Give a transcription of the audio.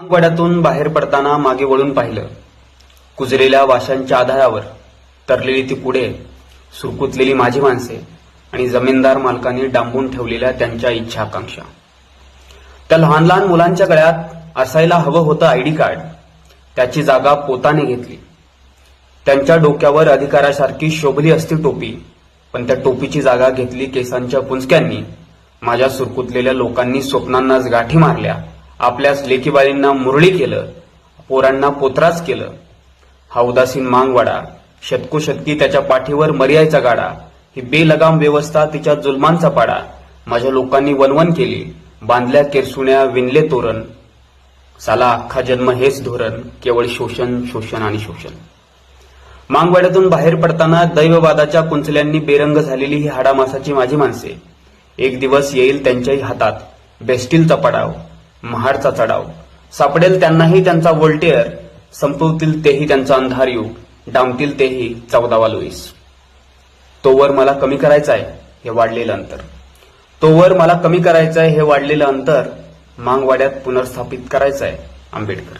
मांगवाड्यातून बाहेर पडताना मागे वळून पाहिलं. कुजलेल्या वाशांच्या आधारावर तरलेली ती पुढे सुरकुतलेली माझी माणसे आणि जमीनदार मालकांनी डांबून ठेवलेल्या त्यांच्या इच्छा आकांक्षा त्या लहान लहान मुलांच्या गळ्यात असायला हवं होतं आयडी कार्ड. त्याची जागा पोताने घेतली. त्यांच्या डोक्यावर अधिकारासारखी शोभली असती टोपी पण त्या टोपीची जागा घेतली केसांच्या पुंजक्यांनी. माझ्या सुरकुतलेल्या लोकांनी स्वप्नांनाच गाठी मारल्या. आपल्याच लेखीबाळींना मुरळी केलं पोरांना पोत्राच केलं. हा उदासीन मांगवाडा शतकोशतकी त्याच्या पाठीवर मर्यायचा गाडा ही बेलगाम व्यवस्था तिच्या जुलमांचा पाडा. माझ्या लोकांनी वनवन केली बांधल्या केरसुण्या विणले तोरण. साला अख्खा जन्म हेच धोरण केवळ शोषण शोषण आणि शोषण. मांगवाड्यातून बाहेर पडताना दैववादाच्या कुंचल्यांनी बेरंग झालेली ही हाडामासाची माझी माणसे. एक दिवस येईल त्यांच्याही हातात बेस्टीलचा पडाव. महाडचा चढाव. सापडेल त्यांनाही त्यांचा वोल्टेअर संपवतील तेही त्यांचा अंधार युग. डांबतील तेही चौदावा लुईस. तोवर मला कमी करायचं आहे हे वाढलेलं अंतर. तोवर मला कमी करायचं आहे हे वाढलेलं अंतर मांगवाड्यात पुनर्स्थापित करायचं आहे आंबेडकर.